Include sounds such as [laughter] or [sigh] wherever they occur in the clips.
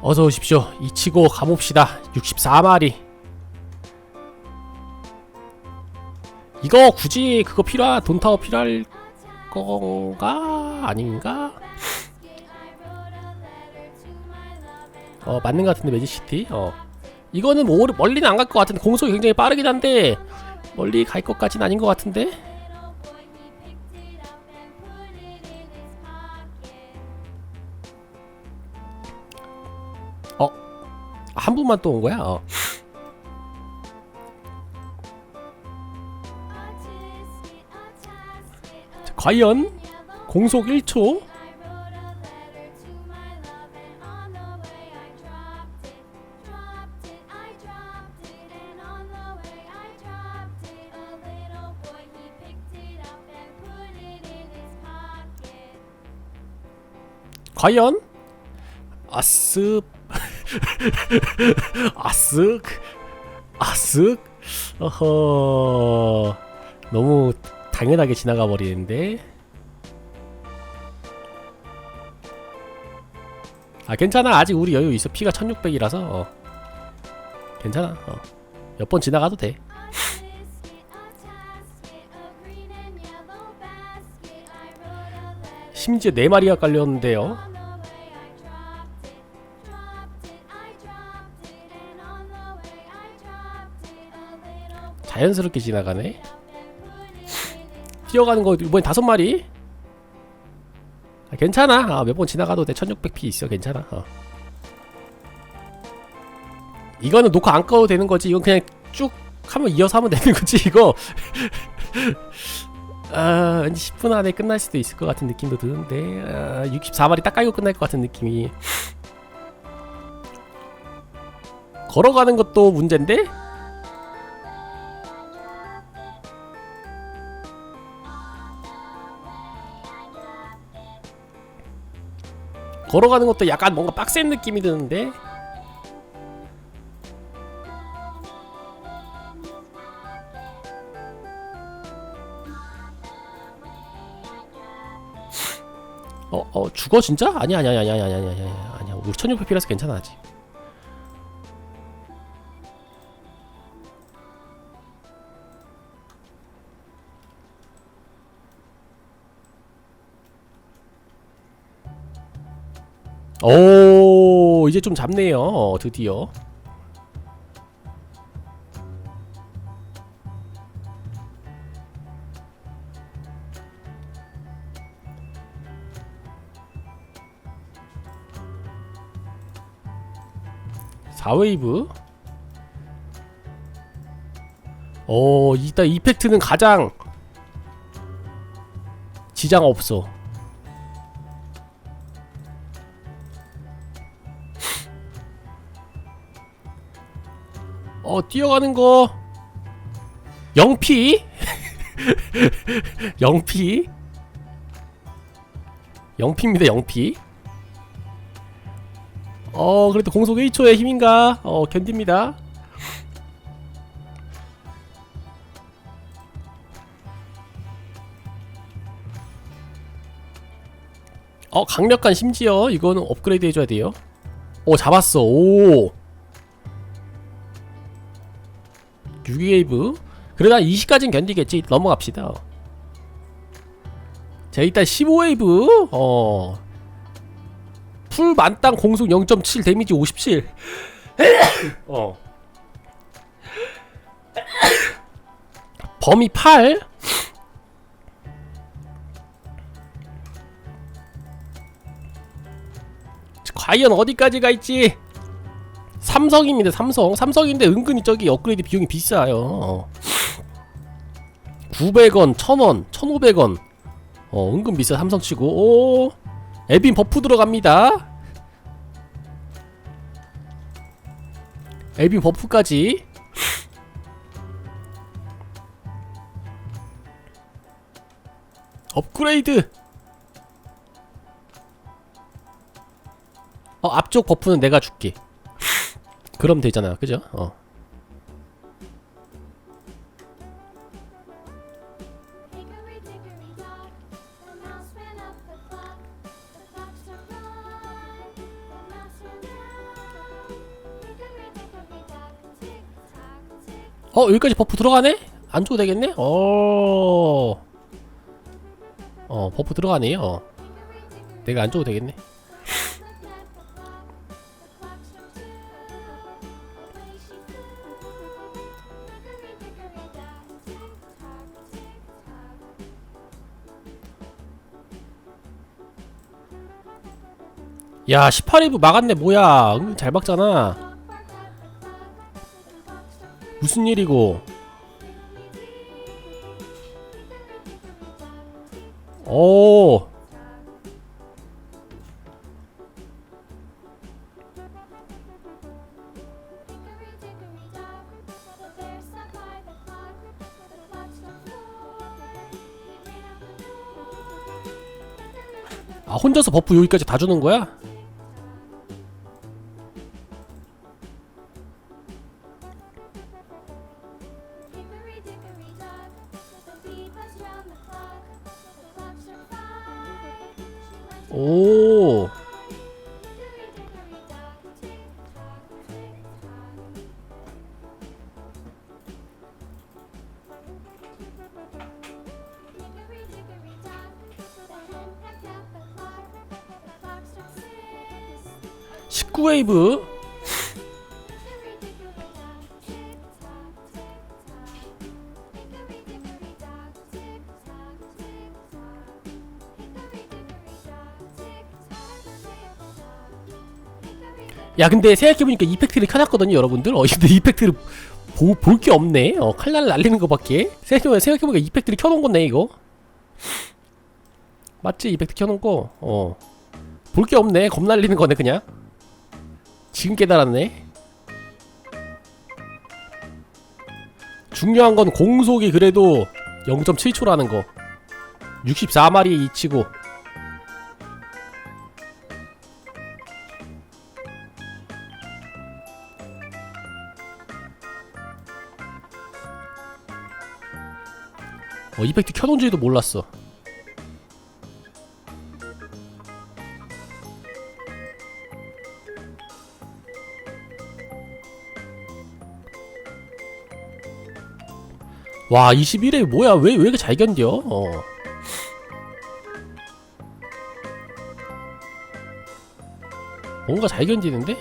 어서 오십시오. 이치고 가봅시다. 64마리. 이거 굳이 그거 필요하 돈타워 필요할 건가 아닌가? 어 맞는 것 같은데 매직시티. 어 이거는 뭐 멀리는 안 갈 것 같은데 공속이 굉장히 빠르긴 한데 멀리 갈 것까진 아닌 것 같은데. 한 분만 또 온 거야? 어. 자, 과연 공속 1초 과연 아스 [laughs] 아쓱 아쓱? 어허. 너무 당연하게 지나가 버리는데? 아 괜찮아. 아직 우리 여유 있어. 피가 1600이라서. 어. 괜찮아. 어. 몇 번 지나가도 돼. 심지어 네 마리가 깔렸는데요 자연스럽게 지나가네? 뛰어가는 거 이번엔 다섯 마리? 아, 괜찮아. 아, 몇 번 지나가도 돼 1600피 있어. 괜찮아. 어. 이거는 녹화 안 꺼도 되는 거지. 이건 그냥 쭉 하면 이어서 하면 되는 거지 이거. [laughs] 아 왠지 10분 안에 끝날 수도 있을 것 같은 느낌도 드는데 아, 64마리 딱 깔고 끝날 것 같은 느낌이. 걸어가는 것도 문제인데 걸어가는 것도 약간 뭔가 빡센 느낌이 드는데 어, 어, 죽어 진짜? 아니야, 아니야, 아니야, 아니야, 아니야, 아니야, 아니야. 우리 1600피라서 괜찮아 아직. 오, 이제 좀 잡네요. 어, 드디어. 사웨이브 오, 이따 이펙트는 가장 지장 없어. 어 뛰어가는 거. 0피? 0피? [laughs] 0피입니다 0피. 어 그래도 공속 1초의 힘인가? 어 견딥니다. 어 강력한 심지어 이거는 업그레이드 해줘야 돼요. 오 잡았어. 오 6웨이브. 그래도 한 20까지는 견디겠지. 넘어갑시다. 자 일단 15웨이브. 어. 풀 만땅 공속 0.7 데미지 57 [coughs] 어. [coughs] 범위 8 과연 어디까지 갈지 삼성입니다 삼성. 삼성인데 은근히 저기 업그레이드 비용이 비싸요. 900원 1000원 1500원. 어 은근 비싸 삼성치고. 오 에빈 버프 들어갑니다. 에빈 버프까지. 업그레이드. 어 앞쪽 버프는 내가 줄게 그럼 되잖아 그죠? 어. 어 여기까지 버프 들어가네? 안 줘도 되겠네? 어, 어 버프 들어가네요 어. 내가 안 줘도 되겠네 야 18회부 막았네 뭐야. 은근 잘 막잖아. 무슨 일이고? 오. 아 혼자서 버프 여기까지 다 주는 거야? 19웨이브? 야 근데 생각해보니까 이펙트를 켜놨거든요 여러분들. 어 근데 이펙트를 볼 게 없네. 어 칼날 날리는 거밖에. 생각해보니까 생각해보니까 이펙트를 켜놓은 거네 이거. 맞지? 이펙트 켜놓은 거어볼 게 없네. 겁 날리는 거네 그냥 지금 깨달았네. 중요한 건 공속이 그래도 0.7초라는 거. 64마리 이치고. 어 이펙트 켜놓은 줄도 몰랐어 와 21회 뭐야? 왜 왜 이렇게 잘 견뎌? 어. 뭔가 잘 견디는데?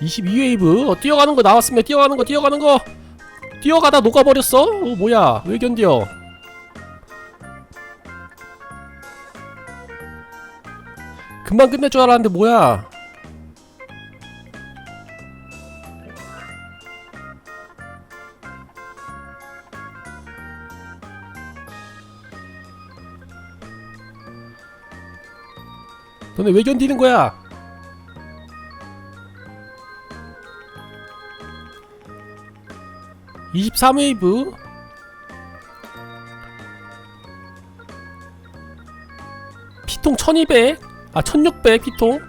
(22웨이브) 어, 뛰어가는 거 나왔습니다. 뛰어가는 거 뛰어가는 거. 뛰어가다 녹아버렸어. 어 뭐야? 왜 견뎌 금방 끝낼 줄 알았는데 뭐야? 너네 왜 견디는 거야? (23웨이브) 피통 (1200) 아 1600 피통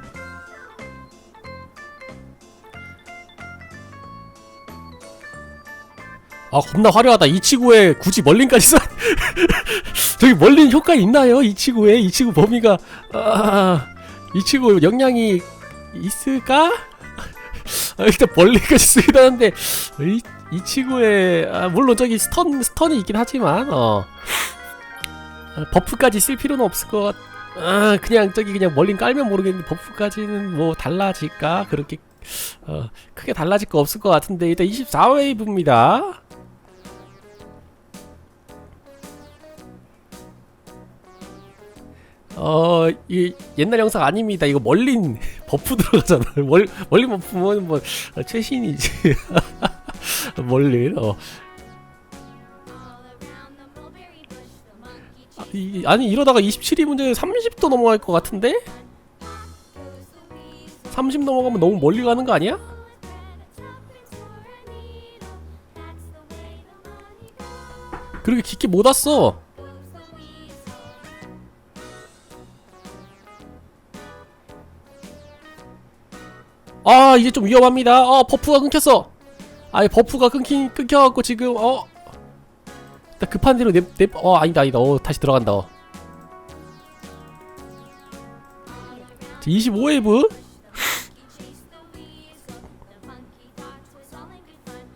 아 겁나 화려하다. 이 치구에 굳이 멀린까지 써 [laughs] 저기 멀린 효과 있나요? 이 치구에 이 치구 범위가. 아, 이 치구 영향이 있을까? 아, 일단 멀린까지 쓰긴 하는데 이, 이 치구에 아, 물론 저기 스턴 스턴이 있긴 하지만 어. 아, 버프까지 쓸 필요는 없을 것 같. 아 그냥 저기 그냥 멀린 깔면 모르겠는데 버프까지는 뭐 달라질까 그렇게 어 크게 달라질 거 없을 것 같은데 일단 24웨이브입니다 어, 이 옛날 영상 아닙니다. 이거 멀린 [laughs] 버프 들어가잖아. 멀, 멀린 버프면 뭐 어, 최신이지. [laughs] 멀린. 어. 이, 아니 이러다가 27위 문제 30도 넘어갈 것 같은데? 30 넘어가면 너무 멀리 가는 거 아니야? 그렇게 깊게 못 왔어. 아 이제 좀 위험합니다. 어 버프가 끊겼어. 아이 버프가 끊긴 끊겨갖고 지금 어 일단 급한 대로 냅냅어 아니다 아니다 어 다시 들어간다 어. 25웨이브 Chase the weasel, the monkey thought to his only good friend.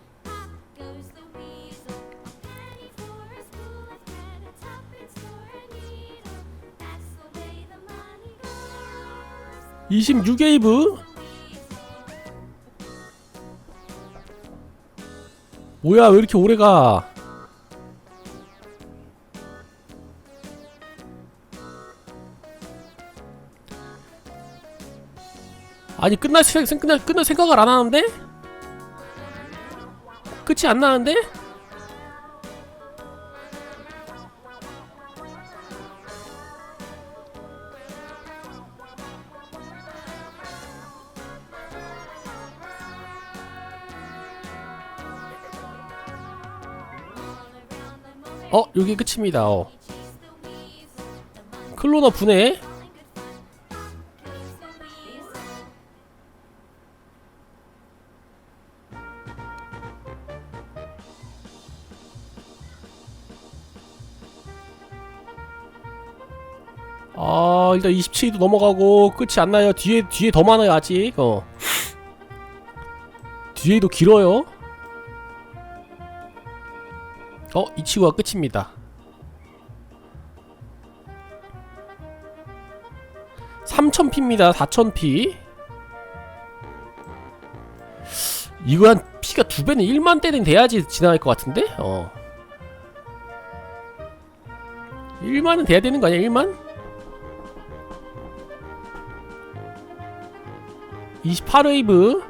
A tap in store and needle. That's the way the money goes. 26웨이브 뭐야 왜 이렇게 오래가 아니 끝날 생 끝날 끝날 생각을 안 하는데? 끝이 안 나는데? 어 여기 끝입니다. 어. 클로너 분해 아 일단 27도 넘어가고 끝이 안 나요. 뒤에 뒤에 더 많아요 아직. 어. 뒤에도 길어요. 어 이 친구가 끝입니다. 3000피입니다 4000피. 이거 한 피가 두 배는 1만 대는 돼야지 지나갈 것 같은데? 어. 1만은 돼야 되는 거 아니야 1만? 28웨이브.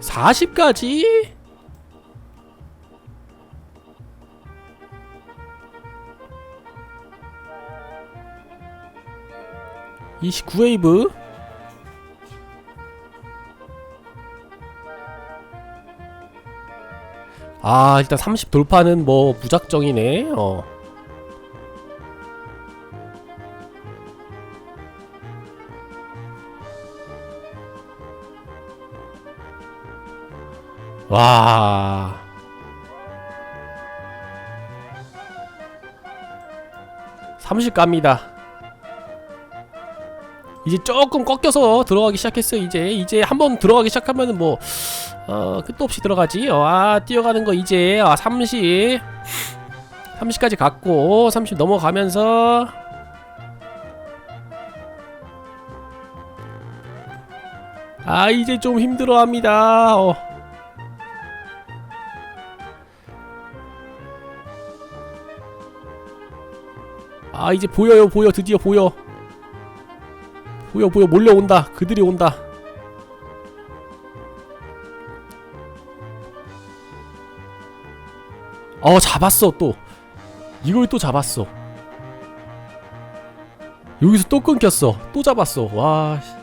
(40까지) (29웨이브) 아 일단 30 돌파는 뭐 무작정이네. 어. 와. (30) 갑니다. 이제 조금 꺾여서 들어가기 시작했어요 이제. 이제 한번 들어가기 시작하면은 뭐 어, 끝도 없이 들어가지. 어, 아, 뛰어가는 거 이제 아, 30. 30까지 갔고 30 넘어가면서 아, 이제 좀 힘들어 합니다. 어. 아, 이제 보여요. 보여. 드디어 보여. 보여 보여 몰려온다. 그들이 온다. 잡았어 또 이걸 또 잡았어 여기서 또 끊겼어 또 잡았어 와 씨.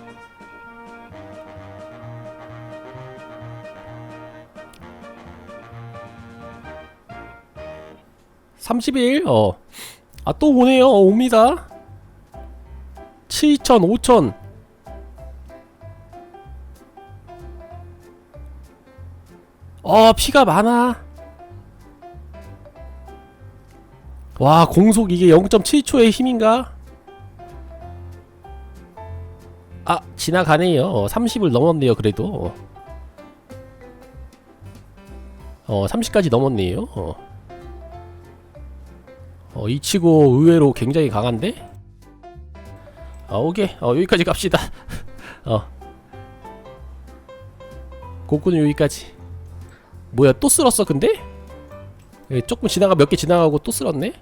(30일) 어. 아, 또 오네요. 어, 옵니다. 7천, 5천. 어, 피가 많아. 와 공속 이게 0.7초의 힘인가? 아 지나가네요 어, 30을 넘었네요 그래도 어 30까지 넘었네요 어. 어 이치고 의외로 굉장히 강한데? 아 오케이 어 여기까지 갑시다 [laughs] 어 곡구는 여기까지 뭐야 또 쓸었어 근데? 예, 조금 지나가 몇 개 지나가고 또 쓸었네?